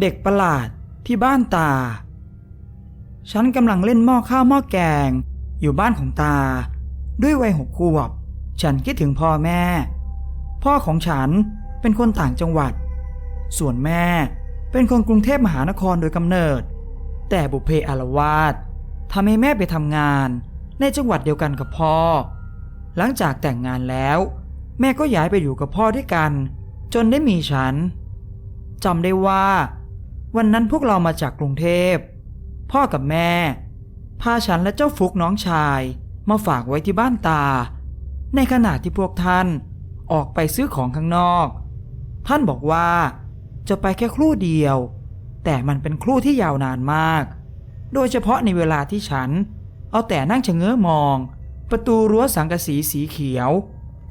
เด็กประหลาดที่บ้านตา ฉันกำลังเล่นหม้อข้าวหม้อแกง อยู่บ้านของตา ด้วยวัยหกขวบ ฉันคิดถึงพ่อแม่ พ่อของฉันเป็นคนต่างจังหวัด ส่วนแม่เป็นคนกรุงเทพมหานครโดยกำเนิด แต่บุพเพอารวาสทำให้แม่ไปทำงานในจังหวัดเดียวกันกับพ่อ หลังจากแต่งงานแล้ว แม่ก็ย้ายไปอยู่กับพ่อด้วยกัน จนได้มีฉันจำได้ว่า วันนั้นพวกเรามาจากกรุงเทพ พ่อกับแม่ พาฉันและเจ้าฟุกน้องชาย มาฝากไว้ที่บ้านตา ในขณะที่พวกท่านออกไปซื้อของข้างนอก ท่านบอกว่าจะไปแค่ครู่เดียว แต่มันเป็นครู่ที่ยาวนานมาก โดยเฉพาะในเวลาที่ฉัน เอาแต่นั่งชะเง้อมอง ประตูรั้วสังกะสีสีเขียว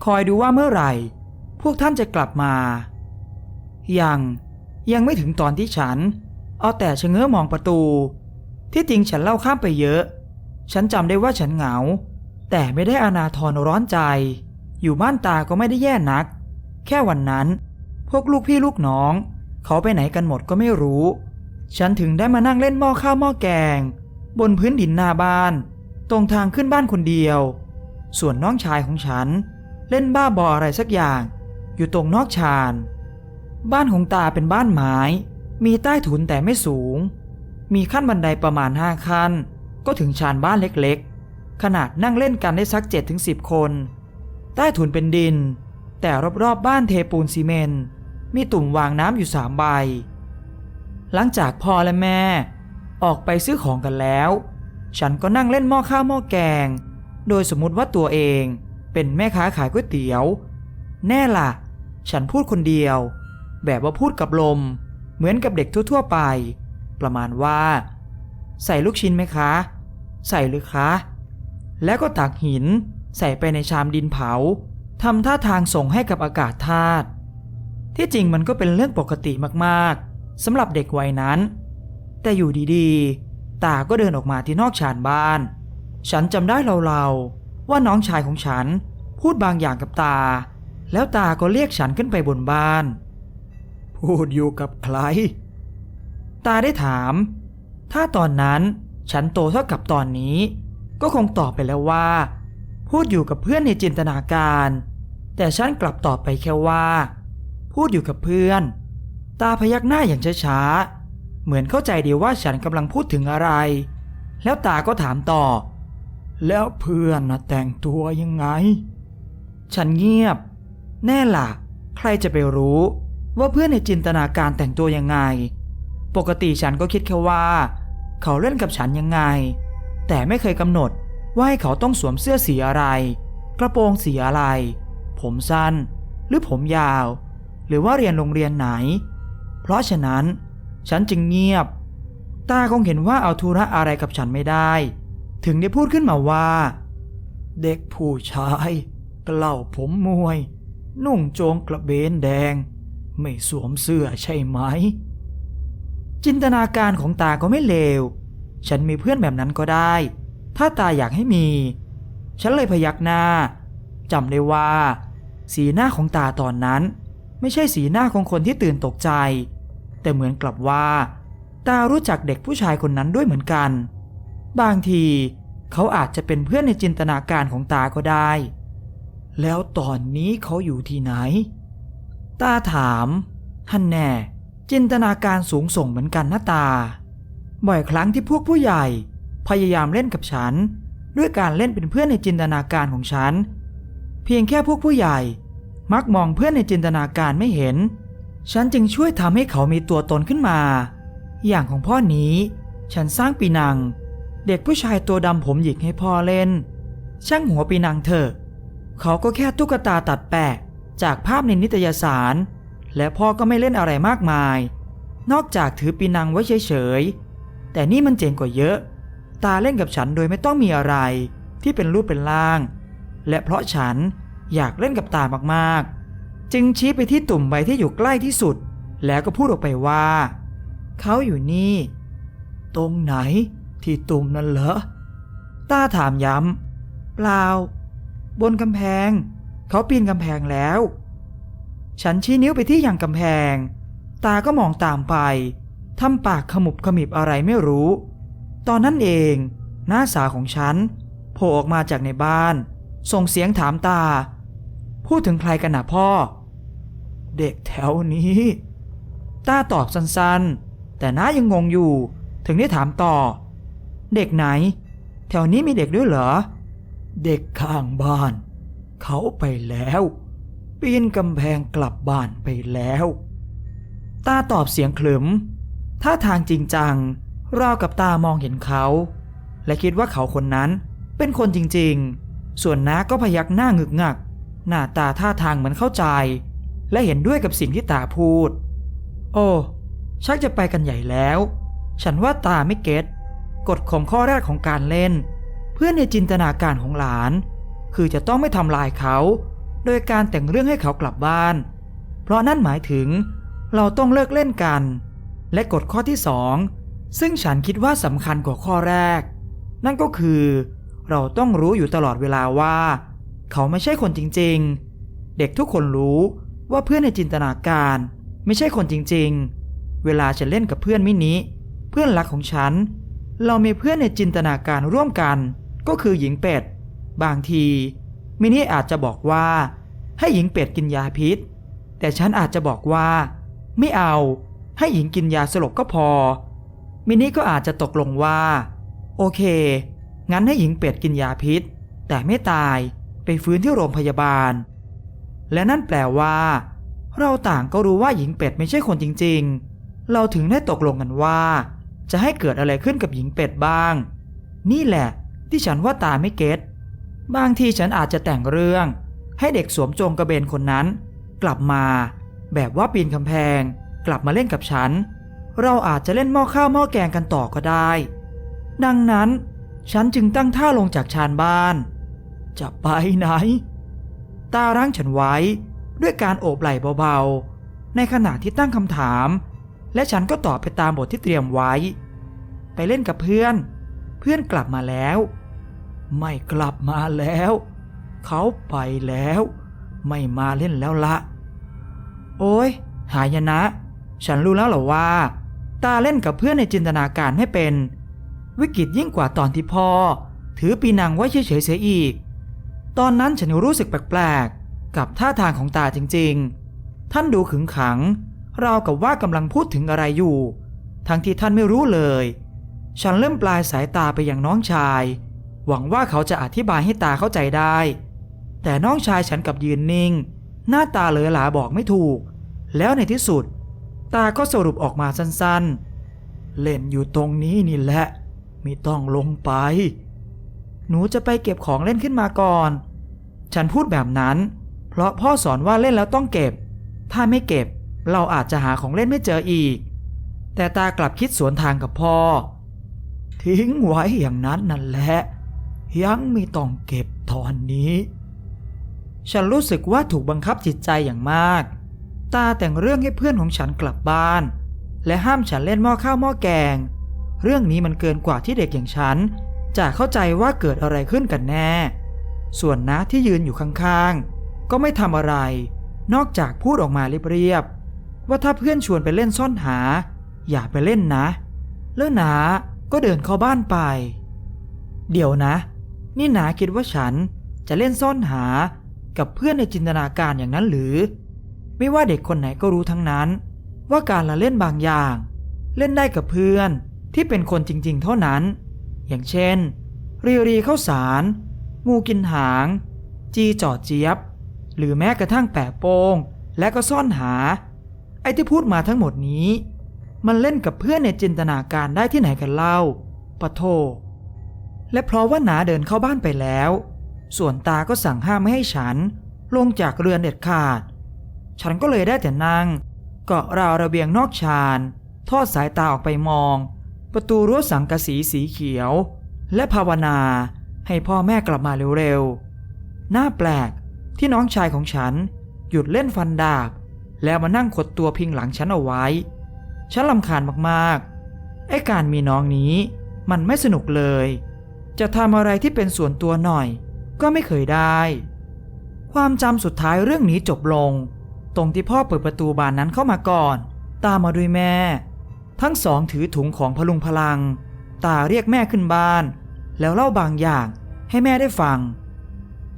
คอยดูว่าเมื่อไหร่ พวกท่านจะกลับมา ยัง ยังไม่ถึงตอนที่ฉัน เอาแต่ชะเง้อมองประตู ที่จริงฉันเล่าข้ามไปเยอะ ฉันจำได้ว่าฉันเหงา แต่ไม่ได้อนาทรร้อนใจ อยู่บ้านตาก็ไม่ได้แย่นัก แค่วันนั้น พวกลูกพี่ลูกน้อง เขาไปไหนกันหมดก็ไม่รู้ ฉันถึงได้มานั่งเล่นหม้อข้าวหม้อแกง บนพื้นดินหน้าบ้าน ตรงทางขึ้นบ้านคนเดียว ส่วนน้องชายของฉัน เล่นบ้าบออะไรสักอย่าง อยู่ตรงนอกชาน บ้านของตาเป็นบ้านไม้ มีใต้ถุนแต่ไม่สูง มีขั้นบันไดประมาณห้าขั้น ก็ถึงชานบ้านเล็กๆ ขนาดนั่งเล่นกันได้สัก7จถึงสิคน ใต้ถุนเป็นดิน แต่รอบๆบบ้านเทปูนซีเมนต์มีตุ่มวางน้ำอยู่สามใบ หลังจากพ่อและแม่ ออกไปซื้อของกันแล้ว ฉันก็นั่งเล่นหม้อข้าวหม้อแกง โดยสมมุติว่าตัวเองเป็นแม่ค้าขายก๋วยเตี๋ยว แน่ล่ะ ฉันพูดคนเดียว แบบว่าพูดกับลม เหมือนกับเด็กทั่วๆไป ประมาณว่า ใส่ลูกชิ้นไหมคะ ใส่หรือคะ แล้วก็ตักหินใส่ไปในชามดินเผาทำท่าทางส่งให้กับอากาศธาตุที่จริงมันก็เป็นเรื่องปกติมากๆสำหรับเด็กวัยนั้น แต่อยู่ดีๆ ตาก็เดินออกมาที่นอกชานบ้าน ฉันจำได้เล่าๆว่าน้องชายของฉันพูดบางอย่างกับตา แล้วตาก็เรียกฉันขึ้นไปบนบ้าน พูดอยู่กับใคร ตาได้ถาม ถ้าตอนนั้นฉันโตเท่ากับตอนนี้ ก็คงตอบไปแล้วว่า พูดอยู่กับเพื่อนในจินตนาการ แต่ฉันกลับตอบไปแค่ว่า พูดอยู่กับเพื่อน ตาพยักหน้าอย่างช้าๆ เหมือนเข้าใจดีว่าฉันกำลังพูดถึงอะไร แล้วตาก็ถามต่อ แล้วเพื่อนนะแต่งตัวยังไง ฉันเงียบ แน่ล่ะ ใครจะไปรู้ ว่าเพื่อนในจินตนาการแต่งตัวยังไง ปกติฉันก็คิดแค่ว่า เขาเล่นกับฉันยังไง แต่ไม่เคยกำหนดว่าให้เขาต้องสวมเสื้อสีอะไร กระโปรงสีอะไร ผมสั้น หรือผมยาว หรือว่าเรียนโรงเรียนไหน เพราะฉะนั้น ฉันจึงเงียบ ตาคงเห็นว่าเอาธุระอะไรกับฉันไม่ได้ ถึงได้พูดขึ้นมาว่า เด็กผู้ชายเกล่าผมมวย นุ่งโจงกระเบนแดง ไม่สวมเสื้อใช่ไหม จินตนาการของตาก็ไม่เลว ฉันมีเพื่อนแบบนั้นก็ได้ ถ้าตาอยากให้มี ฉันเลยพยักหน้าจำได้ว่า สีหน้าของตาตอนนั้น ไม่ใช่สีหน้าของคนที่ตื่นตกใจ แต่เหมือนกลับว่า ตารู้จักเด็กผู้ชายคนนั้นด้วยเหมือนกัน บางทีเขาอาจจะเป็นเพื่อนในจินตนาการของตาก็ได้ แล้วตอนนี้เขาอยู่ที่ไหน ตาถาม ฮันแน่ จินตนาการสูงส่งเหมือนกันนะตา บ่อยครั้งที่พวกผู้ใหญ่ พยายามเล่นกับฉัน ด้วยการเล่นเป็นเพื่อนในจินตนาการของฉัน เพียงแค่พวกผู้ใหญ่ มักมองเพื่อนในจินตนาการไม่เห็น ฉันจึงช่วยทำให้เขามีตัวตนขึ้นมา อย่างของพ่อนี้ ฉันสร้างปีนัง เด็กผู้ชายตัวดำผมหยิกให้พ่อเล่น ช่างหัวปีนังเถอะ เขาก็แค่ตุ๊กตาตัดแปะ จากภาพในนิตยสาร และพ่อก็ไม่เล่นอะไรมากมาย นอกจากถือปีนังไว้เฉยๆ แต่นี่มันเจ๋งกว่าเยอะ ตาเล่นกับฉันโดยไม่ต้องมีอะไรที่เป็นรูปเป็นร่าง และเพราะฉันอยากเล่นกับตามากๆ จึงชี้ไปที่ตุ่มใบที่อยู่ใกล้ที่สุด แล้วก็พูดออกไปว่า เขาอยู่นี่ ตรงไหนที่ตุ่มนั่นเหรอตาถามย้ำเปล่า บนกำแพง เขาปีนกำแพงแล้ว ฉันชี้นิ้วไปที่อย่างกำแพง ตาก็มองตามไปทำปากขมุบขมิบอะไรไม่รู้ ตอนนั้นเองหน้าสาของฉันโผล่ออกมาจากในบ้าน ส่งเสียงถามตา พูดถึงใครกันนะพ่อ เด็กแถวนี้ ตาตอบสั้นๆ แต่น้ายังงงอยู่ ถึงได้ถามต่อ เด็กไหน แถวนี้มีเด็กด้วยเหรอ เด็กข้างบ้าน เขาไปแล้ว ปีนกำแพงกลับบ้านไปแล้ว ตาตอบเสียงขลึมท่าทางจริงจังราวกับตามองเห็นเขา และคิดว่าเขาคนนั้นเป็นคนจริงๆ ส่วนน้าก็พยักหน้างึกงัก หน้าตาท่าทางเหมือนเข้าใจ และเห็นด้วยกับสิ่งที่ตาพูด โอ้ ชักจะไปกันใหญ่แล้ว ฉันว่าตาไม่เก็ตกฎของข้อแรกของการเล่น เพื่อนในจินตนาการของหลาน คือจะต้องไม่ทำลายเขา โดยการแต่งเรื่องให้เขากลับบ้าน เพราะนั่นหมายถึง เราต้องเลิกเล่นกัน และกฎข้อที่สองซึ่งฉันคิดว่าสำคัญกว่าข้อแรก นั่นก็คือ เราต้องรู้อยู่ตลอดเวลาว่า เขาไม่ใช่คนจริงๆ เด็กทุกคนรู้ว่าเพื่อนในจินตนาการ ไม่ใช่คนจริงๆ เวลาฉันเล่นกับเพื่อนมินิเพื่อนรักของฉัน เรามีเพื่อนในจินตนาการร่วมกัน ก็คือหญิงเป็ด บางที มินิอาจจะบอกว่า ให้หญิงเป็ดกินยาพิษ แต่ฉันอาจจะบอกว่า ไม่เอา ให้หญิงกินยาสลบก็พอ มินิก็อาจจะตกลงว่า โอเค งั้นให้หญิงเป็ดกินยาพิษ แต่ไม่ตายไปฟื้นที่โรงพยาบาล และนั่นแปลว่า เราต่างก็รู้ว่าหญิงเป็ดไม่ใช่คนจริง ๆ เราถึงได้ตกลงกันว่า จะให้เกิดอะไรขึ้นกับหญิงเป็ดบ้าง นี่แหละที่ฉันว่าตาไม่เก็ต บางทีฉันอาจจะแต่งเรื่อง ให้เด็กสวมโจงกระเบนคนนั้น กลับมา แบบว่าปีนกำแพง กลับมาเล่นกับฉัน เราอาจจะเล่นหม้อข้าวหม้อแกงกันต่อก็ได้ ดังนั้น ฉันจึงตั้งท่าลงจากชานบ้าน จะไปไหน ตารั้งฉันไว้ด้วยการโอบไหล่เบาๆ ในขณะที่ตั้งคำถาม และฉันก็ตอบไปตามบทที่เตรียมไว้ ไปเล่นกับเพื่อน เพื่อนกลับมาแล้ว ไม่กลับมาแล้ว เขาไปแล้ว ไม่มาเล่นแล้วละ โอ้ยหายนะ ฉันรู้แล้วเหรอว่า ตาเล่นกับเพื่อนในจินตนาการให้เป็น วิกฤตยิ่งกว่าตอนที่พ่อ ถือปีนังไว้เฉยๆเสียอีก ตอนนั้นฉันรู้สึกแปลกๆ กับท่าทางของตาจริงๆ ท่านดูขึงขังราวกับว่ากำลังพูดถึงอะไรอยู่ ทั้งที่ท่านไม่รู้เลย ฉันเริ่มปลายสายตาไปยังน้องชาย หวังว่าเขาจะอธิบายให้ตาเข้าใจได้ แต่น้องชายฉันกับยืนนิ่ง หน้าตาเหลอหลาบอกไม่ถูก แล้วในที่สุด ตาก็สรุปออกมาสั้นๆ เล่นอยู่ตรงนี้นี่แหละ ไม่ต้องลงไป หนูจะไปเก็บของเล่นขึ้นมาก่อน ฉันพูดแบบนั้น เพราะพ่อสอนว่าเล่นแล้วต้องเก็บ ถ้าไม่เก็บเราอาจจะหาของเล่นไม่เจออีก แต่ตากลับคิดสวนทางกับพ่อ ทิ้งไว้อย่างนั้นนั่นแหละ ยังม่ต้องเก็บตอนนี้ ฉันรู้สึกว่าถูกบังคับจิตใจอย่างมาก ตาแต่งเรื่องให้เพื่อนของฉันกลับบ้าน และห้ามฉันเล่นหม้อข้าวหม้อแกง เรื่องนี้มันเกินกว่าที่เด็กอย่างฉัน จะเข้าใจว่าเกิดอะไรขึ้นกันแน่ ส่วนน้าที่ยืนอยู่ข้างๆ ก็ไม่ทำอะไร นอกจากพูดออกมาเรียบๆว่าถ้าเพื่อนชวนไปเล่นซ่อนหา อย่าไปเล่นนะ แล้วนาก็เดินเข้าบ้านไป เดี๋ยวนะ นี่หนาคิดว่าฉันจะเล่นซ่อนหากับเพื่อนในจินตนาการอย่างนั้นหรือ ไม่ว่าเด็กคนไหนก็รู้ทั้งนั้น ว่าการละเล่นบางอย่าง เล่นได้กับเพื่อนที่เป็นคนจริง ๆ เท่านั้น อย่างเช่น รีรีเข้าสาร งูกินหาง จีจอดเจี๊ยบ หรือแม้กระทั่งแปะโป้งและก็ซ่อนหา ไอ้ที่พูดมาทั้งหมดนี้ มันเล่นกับเพื่อนในจินตนาการได้ที่ไหนกันเล่าปะโท และเพราะว่าหนาเดินเข้าบ้านไปแล้ว ส่วนตาก็สั่งห้ามไม่ให้ฉัน ลงจากเรือนเด็ดขาด ฉันก็เลยได้แต่นั่ง เกาะราวระเบียงนอกชานทอดสายตาออกไปมอง ประตูรั้วสังกะสีสีเขียว และภาวนาให้พ่อแม่กลับมาเร็วๆ น่าแปลกที่น้องชายของฉัน หยุดเล่นฟันดาบ แล้วมานั่งขดตัวพิงหลังฉันเอาไว้ ฉันลำคาญมากๆ ไอ้การมีน้องนี้ มันไม่สนุกเลย จะทำอะไรที่เป็นส่วนตัวหน่อย ก็ไม่เคยได้ ความจำสุดท้ายเรื่องนี้จบลง ตรงที่พ่อเปิดประตูบานนั้นเข้ามาก่อน ตามมาด้วยแม่ ทั้งสองถือถุงของพลุงพลัง ตาเรียกแม่ขึ้นบ้าน แล้วเล่าบางอย่างให้แม่ได้ฟัง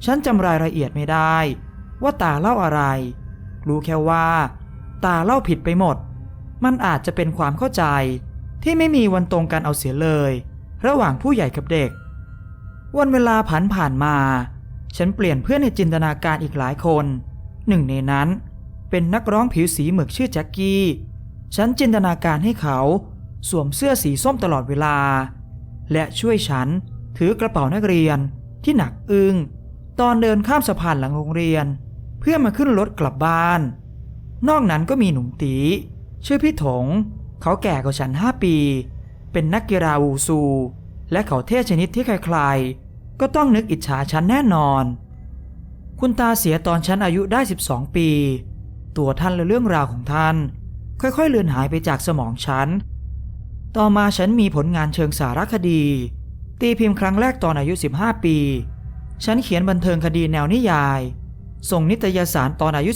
ฉันจำรายละเอียดไม่ได้ ว่าตาเล่าอะไร รู้แค่ว่า ตาเล่าผิดไปหมด มันอาจจะเป็นความเข้าใจที่ไม่มีวันตรงกันเอาเสียเลย ระหว่างผู้ใหญ่กับเด็ก วันเวลาผ่านผ่านมา ฉันเปลี่ยนเพื่อนในจินตนาการอีกหลายคน หนึ่งในนั้น เป็นนักร้องผิวสีหมึกชื่อแจ็คกี้ ฉันจินตนาการให้เขาสวมเสื้อสีส้มตลอดเวลา และช่วยฉันถือกระเป๋านักเรียนที่หนักอึง้งตอนเดินข้ามสะพานหลังโรงเรียน เพื่อมาขึ้นรถกลับบ้าน นอกนั้นก็มีหนุ่มตี ชื่อพี่ถง เขาแก่กว่าฉันห้าปี เป็นนักกีฬาวูซู และเขาเท่ชนิดที่ใครๆ ก็ต้องนึกอิจฉาฉันแน่นอน คุณตาเสียตอนฉันอายุได้ 12 ปี ตัวท่านและเรื่องราวของท่าน ค่อยๆ เลือนหายไปจากสมองฉัน ต่อมาฉันมีผลงานเชิงสารคดี ตีพิมพ์ครั้งแรกตอนอายุ 15 ปี ฉันเขียนบันเทิงคดีแนวนิยาย ส่งนิตยสารตอนอายุ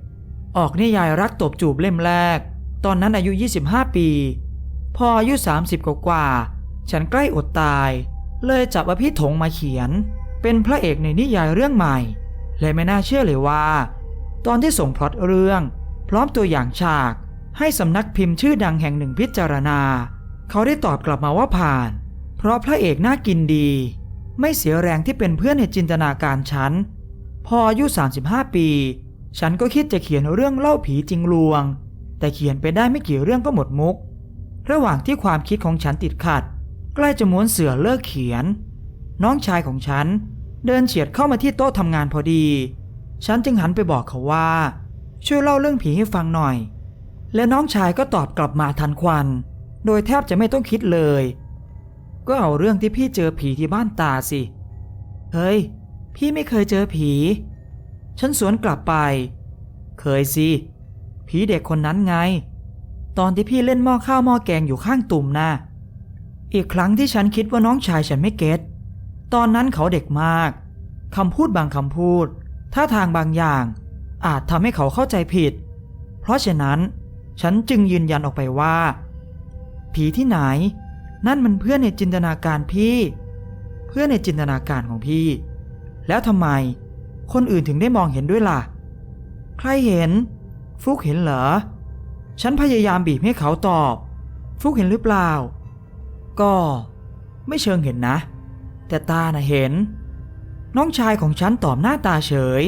17 ออกนิยายรักตบจูบเล่มแรก ตอนนั้นอายุ 25 ปี พออายุ 30 กว่ากว่าๆ ฉันใกล้อดตาย เลยจับอภิถงมาเขียน เป็นพระเอกในนิยายเรื่องใหม่ และไม่น่าเชื่อเลยว่า ตอนที่ส่งพล็อตเรื่อง พร้อมตัวอย่างฉาก ให้สำนักพิมพ์ชื่อดังแห่งหนึ่งพิจารณา เขาได้ตอบกลับมาว่าผ่าน เพราะพระเอกน่ากินดี ไม่เสียแรงที่เป็นเพื่อนในจินตนาการฉัน พออายุ 35 ปี ฉันก็คิดจะเขียนเรื่องเล่าผีจริงลวง แต่เขียนไปได้ไม่กี่เรื่องก็หมดมุก ระหว่างที่ความคิดของฉันติดขัด ใกล้จะม้วนเสือเลิกเขียน น้องชายของฉันเดินเฉียดเข้ามาที่โต๊ะทำงานพอดี ฉันจึงหันไปบอกเขาว่า ช่วยเล่าเรื่องผีให้ฟังหน่อย และน้องชายก็ตอบกลับมาทันควัน โดยแทบจะไม่ต้องคิดเลย ก็เอาเรื่องที่พี่เจอผีที่บ้านตาสิ เฮ้ย พี่ไม่เคยเจอผี ฉันสวนกลับไป เคยสิ ผีเด็กคนนั้นไง ตอนที่พี่เล่นหม้อข้าวหม้อแกงอยู่ข้างตุ่มนะ อีกครั้งที่ฉันคิดว่าน้องชายฉันไม่เก็ตตอนนั้นเขาเด็กมากคำพูดบางคำพูดท่าทางบางอย่าง อาจทำให้เขาเข้าใจผิด เพราะฉะนั้นฉันจึงยืนยันออกไปว่า ผีที่ไหน นั่นมันเพื่อนในจินตนาการพี่ เพื่อนในจินตนาการของพี่ แล้วทำไม คนอื่นถึงได้มองเห็นด้วยล่ะ ใครเห็น ฟุกเห็นเหรอ ฉันพยายามบีบให้เขาตอบ ฟุกเห็นหรือเปล่า ก็ไม่เชิงเห็นนะ แต่ตาน่ะเห็น น้องชายของฉันตอบหน้าตาเฉย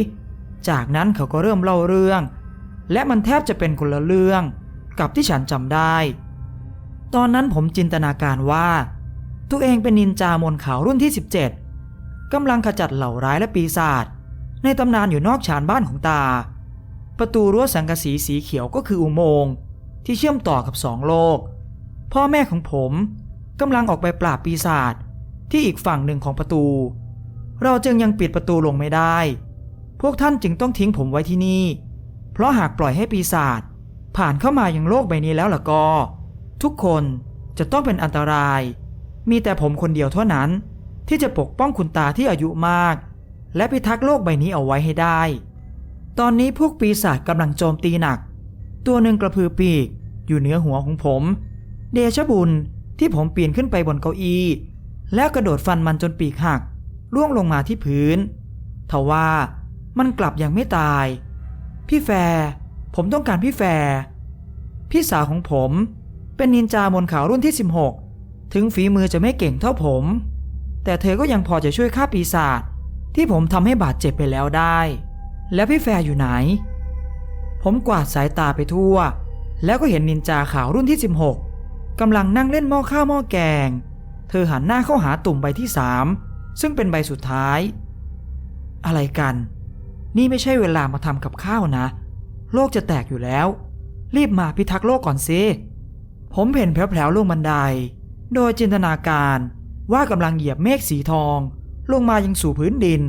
จากนั้นเขาก็เริ่มเล่าเรื่อง และมันแทบจะเป็นคนละเรื่องกับที่ฉันจำได้ ตอนนั้นผมจินตนาการว่า ตัวเองเป็นนินจามนขาวรุ่นที่ 17กำลังขจัดเหล่าร้ายและปีศาจในตำนานอยู่นอกชานบ้านของตา ประตูรั้วสังกะสีสีเขียวก็คืออุโมงค์ที่เชื่อมต่อกับสองโลก พ่อแม่ของผม กำลังออกไปปราบปีศาจที่อีกฝั่งหนึ่งของประตู เราจึงยังปิดประตูลงไม่ได้ พวกท่านจึงต้องทิ้งผมไว้ที่นี่ เพราะหากปล่อยให้ปีศาจผ่านเข้ามายังโลกใบนี้แล้วล่ะก็ ทุกคนจะต้องเป็นอันตราย มีแต่ผมคนเดียวเท่านั้น ที่จะปกป้องคุณตาที่อายุมาก และพิทักษ์โลกใบนี้เอาไว้ให้ได้ ตอนนี้พวกปีศาจกำลังโจมตีหนัก ตัวหนึ่งกระพือปีกอยู่เหนือหัวของผม เดชบุญ ที่ผมปีนขึ้นไปบนเก้าอี้ แล้วกระโดดฟันมันจนปีกหักร่วงลงมาที่พื้นทว่ามันกลับยังไม่ตาย พี่แฟร์ผมต้องการพี่แฟร์พี่สาวของผมเป็นนินจามนขาวรุ่นที่ 16 ถึงฝีมือจะไม่เก่งเท่าผม แต่เธอก็ยังพอจะช่วยฆ่าปีศาจที่ผมทำให้บาดเจ็บไปแล้วได้ แล้วพี่แฟร์อยู่ไหน ผมกวาดสายตาไปทั่ว แล้วก็เห็นนินจาขาวรุ่นที่ 16 กำลังนั่งเล่นหม้อข้าวหม้อแกง เธอหันหน้าเข้าหาตุ่มใบที่สามซึ่งเป็นใบสุดท้าย อะไรกัน นี่ไม่ใช่เวลามาทำกับข้าวนะ โลกจะแตกอยู่แล้ว รีบมาพิทักษ์โลกก่อนสิผมเห็นแผลวๆลงบันได โดยจินตนาการว่ากำลังเหยียบเมฆสีทอง ลงมายังสู่พื้นดิน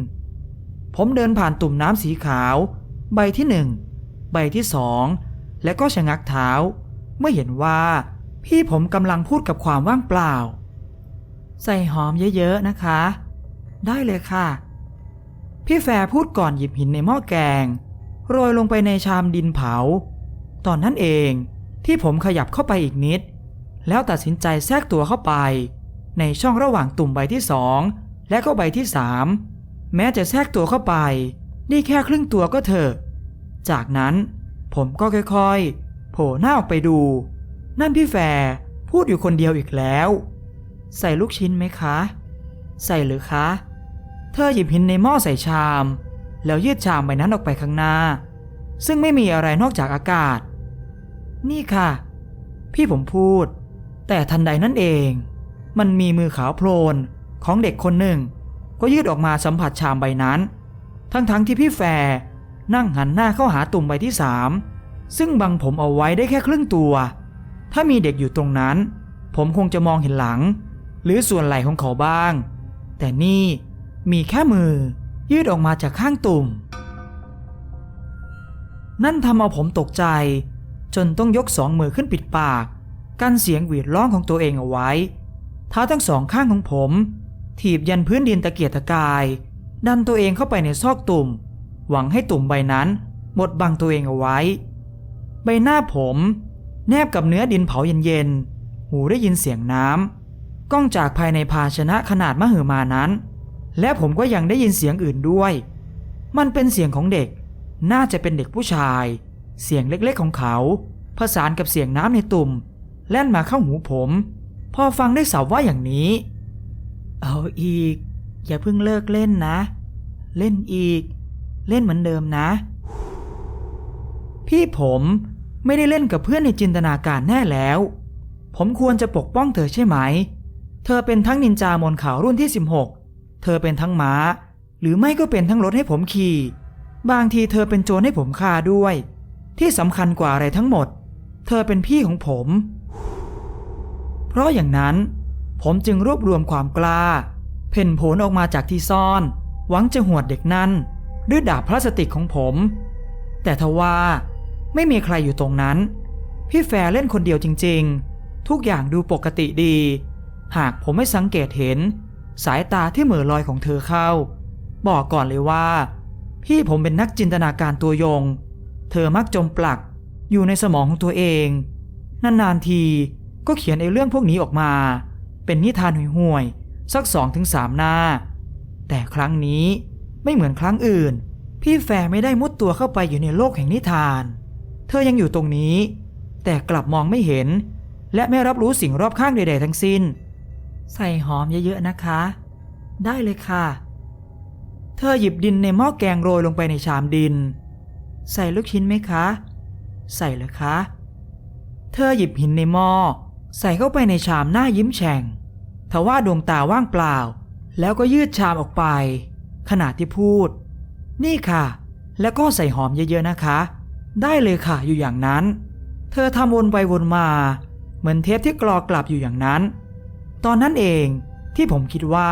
ผมเดินผ่านตุ่มน้ำสีขาว ใบที่หนึ่งใบที่สองและก็ชะงักเท้า เมื่อเห็นว่า พี่ผมกำลังพูดกับความว่างเปล่า ใส่หอมเยอะๆนะคะ ได้เลยค่ะ พี่แฟร์พูดก่อนหยิบหินในหม้อแกง โรยลงไปในชามดินเผา ตอนนั้นเองที่ผมขยับเข้าไปอีกนิด แล้วตัดสินใจแทรกตัวเข้าไป ในช่องระหว่างตุ่มใบที่สองและก็ใบที่สามแม้จะแทรกตัวเข้าไป นี่แค่ครึ่งตัวก็เถอะ จากนั้นผมก็ค่อยๆ โผล่หน้าออกไปดู นั่นพี่แฟร์พูดอยู่คนเดียวอีกแล้ว ใส่ลูกชิ้นไหมคะ ใส่หรือคะ เธอหยิบหินในหม้อใส่ชาม แล้วยืดชามใบนั้นออกไปข้างหน้า ซึ่งไม่มีอะไรนอกจากอากาศ นี่ค่ะ พี่ผมพูด แต่ทันใดนั่นเอง มันมีมือขาวโพลนของเด็กคนหนึ่ง ก็ยืดออกมาสัมผัสชามใบนั้น ทั้งๆทที่พี่แฟร์นั่งหันหน้าเข้าหาตุ่มใบที่สามซึ่งบังผมเอาไว้ได้แค่ครึ่งตัว ถ้ามีเด็กอยู่ตรงนั้น ผมคงจะมองเห็นหลัง หรือส่วนไหล่ของเขาบ้าง แต่นี่มีแค่มือ ยืดออกมาจากข้างตุ่ม นั่นทำเอาผมตกใจ จนต้องยกสองมือขึ้นปิดปาก กันเสียงหวีดร้องของตัวเองเอาไว้เท้าทั้งสองข้างของผม ถีบยันพื้นดินตะเกียกตะกาย ดันตัวเองเข้าไปในซอกตุ่ม หวังให้ตุ่มใบนั้นหมดบังตัวเองเอาไว้ ใบหน้าผม แนบกับเนื้อดินเผาเย็นๆ หูได้ยินเสียงน้ำก้องจากภายในภาชนะขนาดมหึมานั้น และผมก็ยังได้ยินเสียงอื่นด้วย มันเป็นเสียงของเด็ก น่าจะเป็นเด็กผู้ชาย เสียงเล็กๆของเขาผสานกับเสียงน้ำในตุ่ม แล่นมาเข้าหูผม พอฟังได้สับว่าอย่างนี้ เอาอีก อย่าเพิ่งเลิกเล่นนะ เล่นอีก เล่นเหมือนเดิมนะ พี่ผม ไม่ได้เล่นกับเพื่อนในจินตนาการแน่แล้ว ผมควรจะปกป้องเธอใช่ไหม เธอเป็นทั้งนินจามนขาวรุ่นที่ 16 เธอเป็นทั้งม้า หรือไม่ก็เป็นทั้งรถให้ผมขี่ บางทีเธอเป็นโจรให้ผมฆ่าด้วย ที่สำคัญกว่าอะไรทั้งหมด เธอเป็นพี่ของผม เพราะอย่างนั้น ผมจึงรวบรวมความกล้า เพ่นโผลออกมาจากที่ซ่อน หวังจะหวดเด็กนั่นด้วยดาบพลาสติกของผม แต่ทว่า ไม่มีใครอยู่ตรงนั้น พี่แฟร์เล่นคนเดียวจริงๆ ทุกอย่างดูปกติดี หากผมไม่สังเกตเห็น สายตาที่เหม่อลอยของเธอเข้า บอกก่อนเลยว่า พี่ผมเป็นนักจินตนาการตัวยง เธอมักจมปลักอยู่ในสมองของตัวเอง นานๆทีก็เขียนไอ้เรื่องพวกนี้ออกมา เป็นนิทานห่วยๆสักสองถึงสามหน้า แต่ครั้งนี้ไม่เหมือนครั้งอื่น พี่แฟร์ไม่ได้มุดตัวเข้าไปอยู่ในโลกแห่งนิทาน เธอยังอยู่ตรงนี้ แต่กลับมองไม่เห็น และไม่รับรู้สิ่งรอบข้างใด ๆ ทั้งสิ้น ใส่หอมเยอะๆนะคะ ได้เลยค่ะ เธอหยิบดินในหม้อแกงโรยลงไปในชามดิน ใส่ลูกชิ้นไหมคะ ใส่เลยคะ เธอหยิบหินในหม้อใส่เข้าไปในชามหน้ายิ้มแฉ่งทว่าดวงตาว่างเปล่า แล้วก็ยืดชามออกไป ขณะที่พูด นี่ค่ะ แล้วก็ใส่หอมเยอะๆนะคะ ได้เลยค่ะอยู่อย่างนั้น เธอทำวนไปวนมา เหมือนเทปที่กรอกลับอยู่อย่างนั้น ตอนนั้นเองที่ผมคิดว่า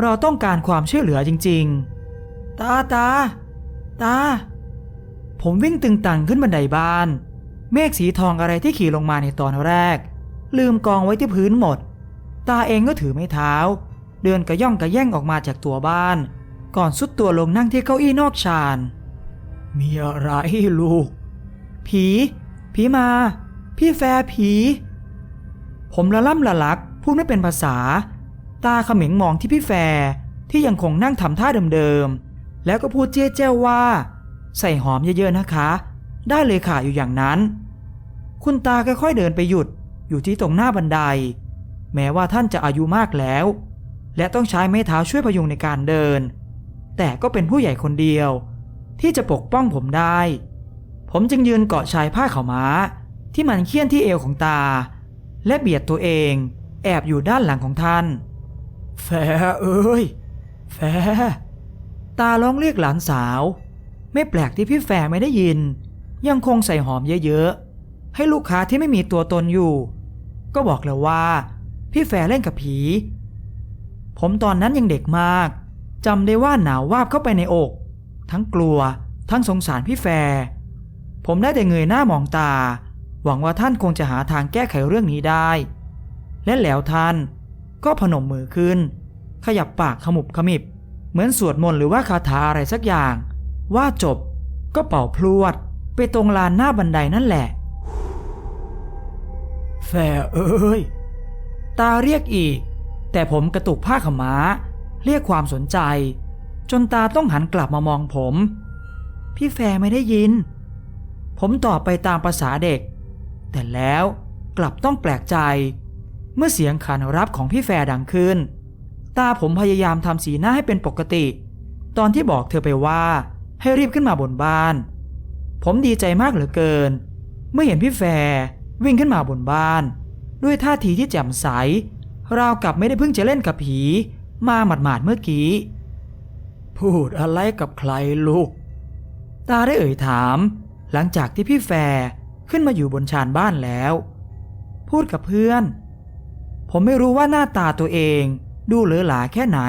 เราต้องการความช่วยเหลือจริง ๆ ตาตา ตา ผมวิ่งตึงตังขึ้นบันไดบ้าน เมฆสีทองอะไรที่ขี่ลงมาในตอนแรก ลืมกองไว้ที่พื้นหมด ตาเองก็ถือไม้เท้า เดินกระย่องกระแย่งออกมาจากตัวบ้าน ก่อนสุดตัวลงนั่งที่เก้าอี้นอกชาน มีอะไรลูก ผี ผีมา พี่แฟร์ผี ผมละล่ำละลักพูดไม่เป็นภาษา ตาเขม็งมองที่พี่แฟร์ที่ยังคงนั่งทำท่าเดิมๆ แล้วก็พูดเจ๊เจ้าว่า ใส่หอมเยอะๆนะคะ ได้เลยค่ะอยู่อย่างนั้น คุณตาค่อยๆเดินไปหยุดอยู่ที่ตรงหน้าบันได แม้ว่าท่านจะอายุมากแล้ว และต้องใช้ไม้เท้าช่วยพยุงในการเดิน แต่ก็เป็นผู้ใหญ่คนเดียว ที่จะปกป้องผมได้ ผมจึงยืนเกาะชายผ้าขาวม้า ที่มันเคี่ยนที่เอวของตา และเบียดตัวเอง แอบอยู่ด้านหลังของท่าน แฟเอ้ย แฟ ตาร้องเรียกหลานสาว ไม่แปลกที่พี่แฟไม่ได้ยิน ยังคงใส่หอมเยอะๆ ให้ลูกค้าที่ไม่มีตัวตนอยู่ ก็บอกแล้วว่า พี่แฟเล่นกับผี ผมตอนนั้นยังเด็กมากจำได้ว่าหนาววาบเข้าไปในอก ทั้งกลัว ทั้งสงสารพี่แฟร์ผมได้แต่เงยหน้ามองตา หวังว่าท่านคงจะหาทางแก้ไขเรื่องนี้ได้ และแล้วท่านก็พนมมือขึ้น ขยับปากขมุบขมิบ เหมือนสวดมนต์หรือว่าคาถาอะไรสักอย่าง ว่าจบก็เป่าพลวด ไปตรงลานหน้าบันไดนั่นแหละ แฟเอ้ย ตาเรียกอีก แต่ผมกระตุกผ้าขม้า เรียกความสนใจ จนตาต้องหันกลับมามองผม พี่แฟร์ไม่ได้ยิน ผมตอบไปตามภาษาเด็ก แต่แล้วกลับต้องแปลกใจ เมื่อเสียงขานรับของพี่แฟร์ดังขึ้น ตาผมพยายามทำสีหน้าให้เป็นปกติ ตอนที่บอกเธอไปว่าให้รีบขึ้นมาบนบ้าน ผมดีใจมากเหลือเกิน เมื่อเห็นพี่แฟร์วิ่งขึ้นมาบนบ้าน ด้วยท่าทีที่แจ่มใสราวกับไม่ได้เพิ่งจะเล่นกับผี มาหมาดๆเมื่อกี้ พูดอะไรกับใครลูก ตาได้เอ่ยถาม หลังจากที่พี่แฟร์ขึ้นมาอยู่บนชานบ้านแล้ว พูดกับเพื่อน ผมไม่รู้ว่าหน้าตาตัวเองดูเหลือหลาแค่ไหน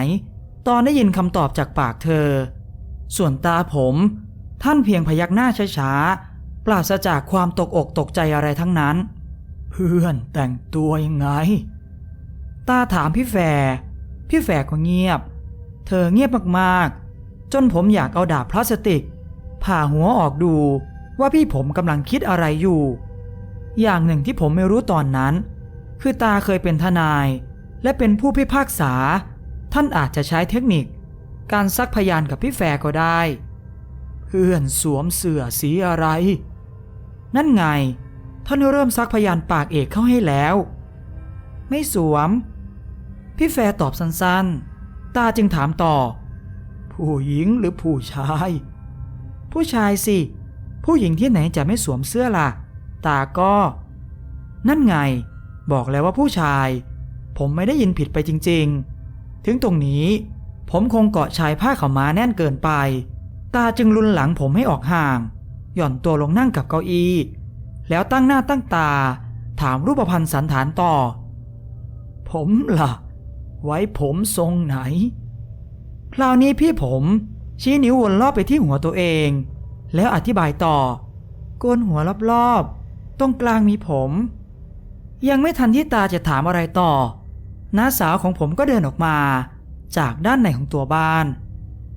ตอนได้ยินคำตอบจากปากเธอ ส่วนตาผม ท่านเพียงพยักหน้าช้าๆ ปราศจากความตกอกตกใจอะไรทั้งนั้น เพื่อนแต่งตัวยังไง ตาถามพี่แฟร์พี่แฟร์ก็เงียบ เธอเงียบมาก จนผมอยากเอาดาบพลาสติก ผ่าหัวออกดูว่าพี่ผมกำลังคิดอะไรอยู่ อย่างหนึ่งที่ผมไม่รู้ตอนนั้น คือตาเคยเป็นทนาย และเป็นผู้พิพากษา ท่านอาจจะใช้เทคนิค การซักพยานกับพี่แฟก็ได้ เพื่อนสวมเสื้อสีอะไร นั่นไง ท่านเริ่มซักพยานปากเอกเข้าให้แล้ว ไม่สวม พี่แฟตอบสั้นๆ ตาจึงถามต่อ ผู้หญิงหรือผู้ชาย ผู้ชายสิ ผู้หญิงที่ไหนจะไม่สวมเสื้อล่ะ ตาก็ นั่นไง บอกแล้วว่าผู้ชาย ผมไม่ได้ยินผิดไปจริง ๆ ถึงตรงนี้ ผมคงเกาะชายผ้าขาวม้าแน่นเกินไป ตาจึงลุนหลังผมให้ออกห่าง หย่อนตัวลงนั่งกับเก้าอี้ แล้วตั้งหน้าตั้งตา ถามรูปพันธ์สันฐานต่อ ผมล่ะ ไว้ผมทรงไหน คราวนี้พี่ผมชี้นิ้ววนรอบไปที่หัวตัวเอง แล้วอธิบายต่อโกนหัวรอบๆ ตรงกลางมีผม ยังไม่ทันที่ตาจะถามอะไรต่อน้าสาวของผมก็เดินออกมา จากด้านในของตัวบ้าน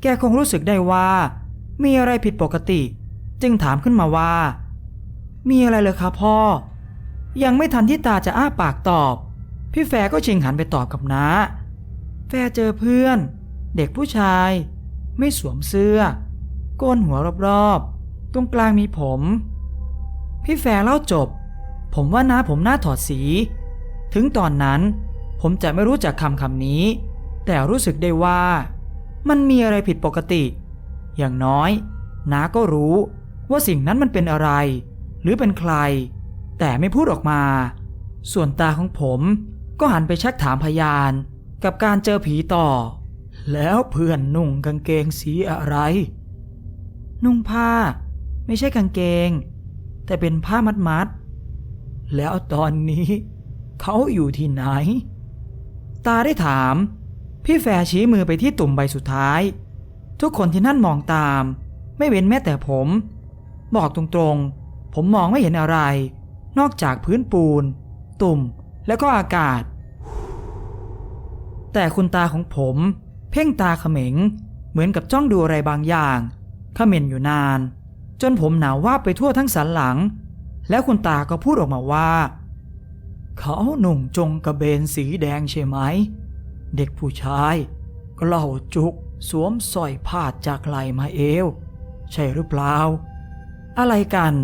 แกคงรู้สึกได้ว่า มีอะไรผิดปกติ จึงถามขึ้นมาว่า มีอะไรเลยครับพ่อ ยังไม่ทันที่ตาจะอ้าปากตอบ พี่แฟก็ชิงหันไปตอบกับน้า แฟเจอเพื่อน เด็กผู้ชาย ไม่สวมเสื้อ โกนหัวรอบๆ ตรงกลางมีผม พี่แฟร์เล่าจบ ผมว่าน้าผมหน้าถอดสี ถึงตอนนั้น ผมจะไม่รู้จักคำคำนี้ แต่รู้สึกได้ว่า มันมีอะไรผิดปกติ อย่างน้อยน้าก็รู้ว่าสิ่งนั้นมันเป็นอะไร หรือเป็นใคร แต่ไม่พูดออกมา ส่วนตาของผมก็หันไปชักถามพยาน กับการเจอผีต่อ แล้วเพื่อนนุ่งกางเกงสีอะไร นุ่งผ้า ไม่ใช่กางเกง แต่เป็นผ้ามัดมัดๆแล้วตอนนี้เขาอยู่ที่ไหน ตาได้ถาม พี่แฟชี้มือไปที่ตุ่มใบสุดท้าย ทุกคนที่นั่นมองตาม ไม่เว้นแม้แต่ผม บอกตรงๆ ผมมองไม่เห็นอะไร นอกจากพื้นปูน ตุ่มแล้วก็อากาศ แต่คุณตาของผม เพ่งตาเขม็ง เหมือนกับจ้องดูอะไรบางอย่างเขม่นอยู่นาน จนผมหนาวว่าไปทั่วทั้งสันหลัง แล้วคุณตาก็พูดออกมาว่า เขาหนุ่งจงกระเบนสีแดงใช่ไหม เด็กผู้ชายกเล่าจุกสวมสร้อยพาจากไหลมาเอว ใช่หรือเปล่า อะไรกัน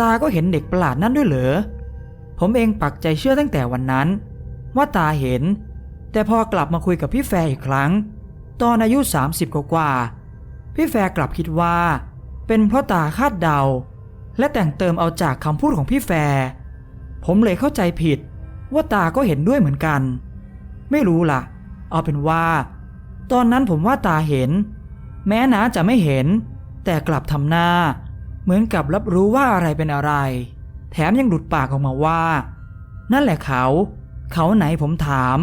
ตาก็เห็นเด็กประหลาดนั้นด้วยเหรอ ผมเองปักใจเชื่อตั้งแต่วันนั้น ว่าตาเห็น แต่พอกลับมาคุยกับพี่แฟร์อีกครั้ง ตอนอายุ 30 กว่า พี่แฟร์กลับคิดว่า เป็นเพราะตาคาดเดา และแต่งเติมเอาจากคำพูดของพี่แฟร์ผมเลยเข้าใจผิด ว่าตาก็เห็นด้วยเหมือนกัน ไม่รู้ล่ะ เอาเป็นว่า ตอนนั้นผมว่าตาเห็น แม้นาจะไม่เห็น แต่กลับทำหน้า เหมือนกับรับรู้ว่าอะไรเป็นอะไร แถมยังหลุดปากออกมาว่า นั่นแหละเขา เขาไหนผมถาม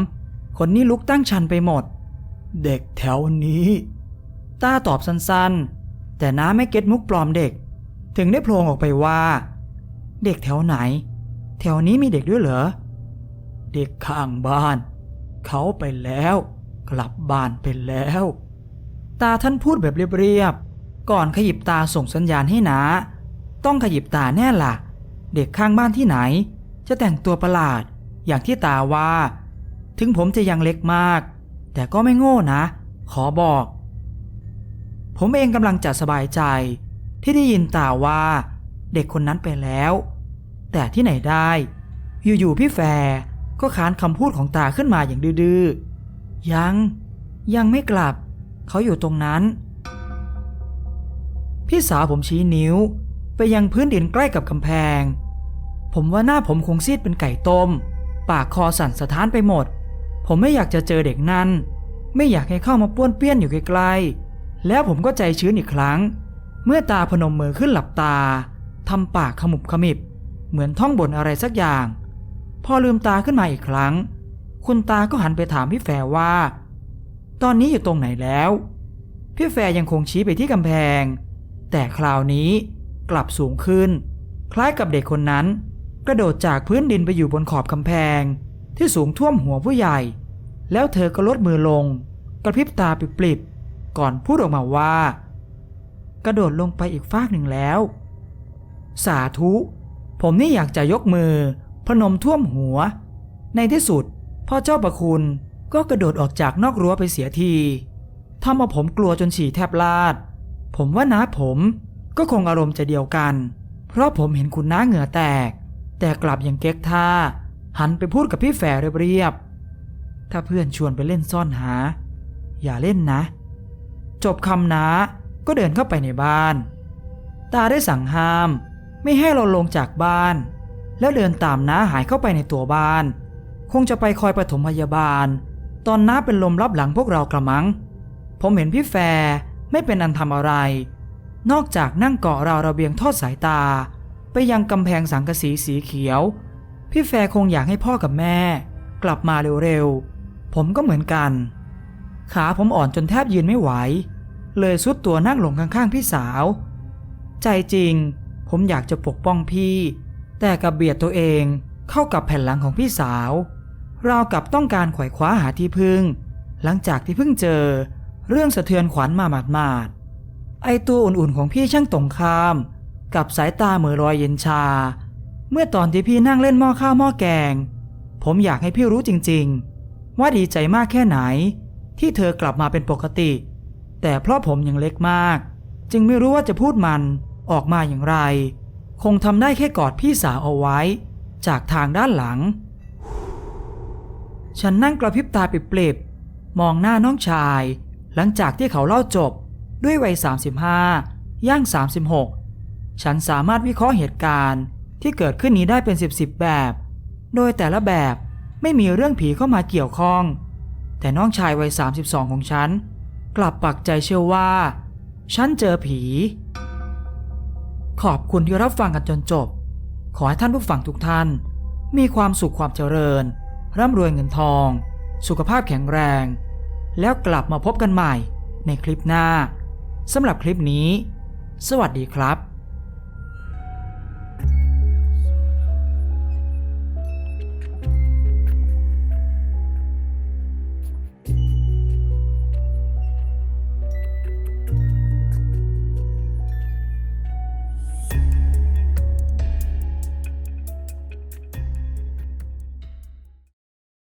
คนนี้ลุกตั้งชันไปหมด เด็กแถวนี้ตาตอบสั้นๆ แต่น้าไม่เก็ตมุกปลอมเด็ก ถึงได้โพลงออกไปว่า เด็กแถวไหน แถวนี้มีเด็กด้วยเหรอ เด็กข้างบ้าน เขาไปแล้ว กลับบ้านไปแล้ว ตาท่านพูดแบบเรียบๆ ก่อนขยิบตาส่งสัญญาณให้นาต้องขยิบตาแน่ล่ะ เด็กข้างบ้านที่ไหน จะแต่งตัวประหลาด อย่างที่ตาว่า ถึงผมจะยังเล็กมาก แต่ก็ไม่โง่นะ ขอบอก ผมเองกำลังจะสบายใจ ที่ได้ยินตาว่า เด็กคนนั้นไปแล้ว แต่ที่ไหนได้ อยู่ๆพี่แฟร์ก็ค้านคำพูดของตาขึ้นมาอย่างดื้อๆ ยัง ยังไม่กลับ เขาอยู่ตรงนั้น พี่สาวผมชี้นิ้วไปยังพื้นดินใกล้กับกำแพง ผมว่าหน้าผมคงซีดเป็นไก่ต้ม ปากคอสั่นสะท้านไปหมด ผมไม่อยากจะเจอเด็กนั้น ไม่อยากให้เข้ามาป้วนเปี้ยนอยู่ใกลๆ แล้วผมก็ใจชื้นอีกครั้ง เมื่อตาพนมมือขึ้นหลับตาทำปากขมุบขมิบ เหมือนท่องบนอะไรสักอย่าง พอลืมตาขึ้นมาอีกครั้ง คุณตาก็หันไปถามพี่แฟร์ว่า ตอนนี้อยู่ตรงไหนแล้ว พี่แฟร์ยังคงชี้ไปที่กำแพง แต่คราวนี้กลับสูงขึ้น คล้ายกับเด็กคนนั้น กระโดดจากพื้นดินไปอยู่บนขอบกำแพง ที่สูงท่วมหัวผู้ใหญ่ แล้วเธอก็ลดมือลง กระพริบตาปริบๆก่อนพูดออกมาว่า กระโดดลงไปอีกฟากหนึ่งแล้ว สาธุ ผมนี่อยากจะยกมือ พนมท่วมหัว ในที่สุด พ่อเจ้าประคุณก็กระโดดออกจากนอกรั้วไปเสียทีทำเอาผมกลัวจนฉี่แทบลาด ผมว่าน้าผมก็คงอารมณ์จะเดียวกัน เพราะผมเห็นคุณน้าเหงื่อแตก แต่กลับยังเก๊กท่า หันไปพูดกับพี่แฝดเรียบๆ ถ้าเพื่อนชวนไปเล่นซ่อนหา อย่าเล่นนะ จบคำน้าก็เดินเข้าไปในบ้าน ตาได้สั่งห้าม ไม่ให้เราลงจากบ้าน แล้วเดินตามน้าหายเข้าไปในตัวบ้าน คงจะไปคอยปฐมพยาบาล ตอนน้าเป็นลมรับหลังพวกเรากระมัง ผมเห็นพี่แฟไม่เป็นอันทำอะไร นอกจากนั่งเกาะราวระเบียงทอดสายตา ไปยังกำแพงสังกะสีสีเขียว พี่แฟร์คงอยากให้พ่อกับแม่ กลับมาเร็วๆ ผมก็เหมือนกัน ขาผมอ่อนจนแทบยืนไม่ไหว เลยสุดตัวนั่งลงข้างๆพี่สาว ใจจริง ผมอยากจะปกป้องพี่ แต่กับเบียดตัวเองเข้ากับแผ่นหลังของพี่สาว เรากับต้องการไขว่คว้าหาที่พึ่ง หลังจากที่เพิ่งเจอ เรื่องสะเทือนขวัญมาหมาดๆไอตัวอุ่นๆของพี่ช่างตรงข้าม กับสายตาเหมือรอยเย็นชา เมื่อตอนที่พี่นั่งเล่นหม้อข้าวหม้อแกง ผมอยากให้พี่รู้จริง ๆ ว่าดีใจมากแค่ไหน ที่เธอกลับมาเป็นปกติ แต่เพราะผมยังเล็กมาก จึงไม่รู้ว่าจะพูดมันออกมาอย่างไร คงทำได้แค่กอดพี่สาวเอาไว้ จากทางด้านหลัง ฉันนั่งกระพริบตาปิบมองหน้าน้องชาย หลังจากที่เขาเล่าจบด้วยวัย 35 ย่าง 36 ฉันสามารถวิเคราะห์เหตุการณ์ ที่เกิดขึ้นนี้ได้เป็น10บแบบ โดยแต่ละแบบไม่มีเรื่องผีเข้ามาเกี่ยวข้อง แต่น้องชายวัย 32 ของฉัน กลับปักใจเชื่อว่า ฉันเจอผี ขอบคุณที่รับฟังกันจนจบ ขอให้ท่านผู้ฟังทุกท่าน มีความสุขความเจริญ ร่ำรวยเงินทอง สุขภาพแข็งแรง แล้วกลับมาพบกันใหม่ในคลิปหน้าสำหรับคลิปนี้ สวัสดีครับ